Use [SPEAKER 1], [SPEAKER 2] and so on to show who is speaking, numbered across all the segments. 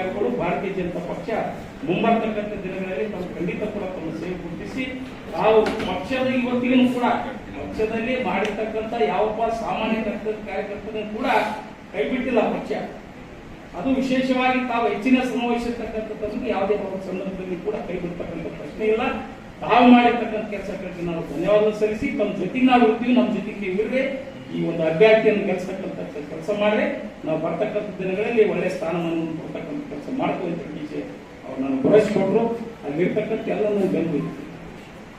[SPEAKER 1] ಪದಾಧಿಕಾರಿಗಳು ಭಾರತೀಯ ಜನತಾ ಪಕ್ಷ ಮುಂಬರ್ತಕ್ಕಂಥ ದಿನಗಳಲ್ಲಿ ತಮ್ಮ ಖಂಡಿತ ಕೂಡ ತಮ್ಮ ಸೇವೆ ಗುರುತಿಸಿ, ತಾವು ಪಕ್ಷದ ಇವತ್ತಿಗೂ ಕೂಡ, ಪಕ್ಷದಲ್ಲಿ ಮಾಡಿರ್ತಕ್ಕಂಥ ಯಾವಪ್ಪ ಸಾಮಾನ್ಯ ಕರ್ತ- ಕಾರ್ಯಕರ್ತನೂ ಕೂಡ ಕೈಬಿಟ್ಟಿಲ್ಲ ಪಕ್ಷ. ಅದು ವಿಶೇಷವಾಗಿ ತಾವು ಹೆಚ್ಚಿನ ಸಮಾವೇಶಿರ್ತಕ್ಕಂಥದ್ದು ಯಾವುದೇ ಒಂದು ಸಂದರ್ಭದಲ್ಲಿ ಕೂಡ ಕೈ ಬಿಡ್ತಕ್ಕಂಥ ಪ್ರಶ್ನೆ ಇಲ್ಲ. ತಾವು ಮಾಡಿರ್ತಕ್ಕಂಥ ಕೆಲಸಗಳಿಗೆ ನಾವು ಧನ್ಯವಾದ ಸಲ್ಲಿಸಿ, ತಮ್ಮ ಜೊತೆಗೆ ನಾವು ಇರ್ತೀವಿ, ನಮ್ಮ ಜೊತೆಗೆ ಇವ್ರಿಗೆ ಈ ಒಂದು ಅಭ್ಯರ್ಥಿಯನ್ನು ಗೆಲ್ಸಕ್ಕಂಥ ಕೆಲಸ ಮಾಡಿ ನಾವು ಬರ್ತಕ್ಕಂಥ ದಿನಗಳಲ್ಲಿ ಒಳ್ಳೆ ಸ್ಥಾನಮಾನವನ್ನು ಕೊಡ್ತಕ್ಕಂಥ ಕೆಲಸ ಅಂತ ಹೇಳಿ ಅವ್ರು ನಾನು ಭರವಸೆ ಅಲ್ಲಿರ್ತಕ್ಕಂಥ ಎಲ್ಲ ನಾನು ಬೆಂಬಲಿತ್ತು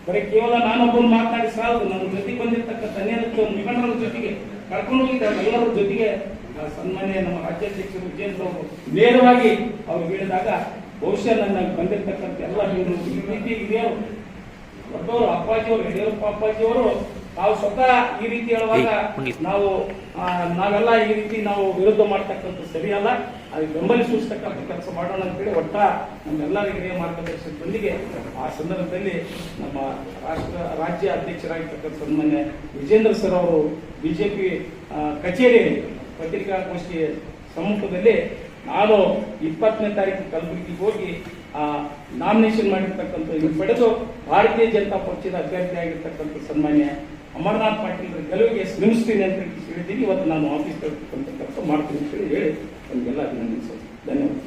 [SPEAKER 1] ಬರೀ ಕೇವಲ ನಾನೊಬ್ಬನು ಮಾತನಾಡಿ ಸಾಲದು. ನನ್ನ ಜೊತೆಗೆ ಬಂದಿರತಕ್ಕಂಥ ಅನೇಕ ಮುಖಂಡರ ಜೊತೆಗೆ ಕರ್ಕೊಂಡು ಹೋಗಿದ್ದ ಎಲ್ಲರ ಜೊತೆಗೆ ಆ ಸನ್ಮಾನ್ಯ ನಮ್ಮ ರಾಜ್ಯಾಧ್ಯಕ್ಷರು ವಿಜೇಂದ್ರ ಅವರು ನೇರವಾಗಿ ಅವ್ರು ಹೇಳಿದಾಗ ಬಹುಶಃ ನನ್ನ ಬಂದಿರತಕ್ಕಂಥ ಎಲ್ಲ ರೀತಿ ಹಿರಿಯರು ದೊಡ್ಡವರು ಅಪ್ಪಾಜಿಯವರು ಯಡಿಯೂರಪ್ಪ ಅಪ್ಪಾಜಿಯವರು ತಾವು ಸ್ವತಃ ಈ ರೀತಿ ಹೇಳುವಾಗ ನಾವು ನಾವೆಲ್ಲ ಈ ರೀತಿ ನಾವು ವಿರುದ್ಧ ಮಾಡ್ತಕ್ಕಂಥ ಸರಿಯಲ್ಲ. ಅದಕ್ಕೆ ಬೆಂಬಲಿಸತಕ್ಕಂಥ ಕೆಲಸ ಮಾಡೋಣ ಅಂತೇಳಿ ಒಟ್ಟ ನಮ್ಮೆಲ್ಲರ ಹಿರಿಯ ಮಾರ್ಗದರ್ಶಕರೊಂದಿಗೆ ಆ ಸಂದರ್ಭದಲ್ಲಿ ನಮ್ಮ ರಾಷ್ಟ್ರ ರಾಜ್ಯ ಅಧ್ಯಕ್ಷರಾಗಿರ್ತಕ್ಕಂಥ ಸನ್ಮಾನ್ಯ ವಿಜೇಂದ್ರ ಸರ್ ಅವರು ಬಿಜೆಪಿ ಕಚೇರಿಯಲ್ಲಿ ಪತ್ರಿಕಾಗೋಷ್ಠಿ ಸಮ್ಮುಖದಲ್ಲಿ ನಾನು ಇಪ್ಪತ್ತನೇ ತಾರೀಕು ಕಲಬುರಗಿಗೆ ಹೋಗಿ ಆ ನಾಮಿನೇಷನ್ ಮಾಡಿರ್ತಕ್ಕಂಥ ಇದು ಪಡೆದು ಭಾರತೀಯ ಜನತಾ ಪಕ್ಷದ ಅಭ್ಯರ್ಥಿ ಆಗಿರ್ತಕ್ಕಂಥ ಸನ್ಮಾನ್ಯ ಅಮರನಾಥ್ ಪಾಟೀಲ್ ಗೆಲುವಿಗೆ ಶ್ರಮಿಸ್ತೀನಿ ಅಂತ ಹೇಳ್ತೀನಿ ಇವತ್ತು ನಾನು ಆಫೀಸ್ ಕೆಲಸ ಮಾಡ್ತೀನಿ ಅಂತ ಹೇಳಿ ಹೇಳಿ ನಮಗೆಲ್ಲ ಅಭಿನಂದಿಸೋದು ಧನ್ಯವಾದ.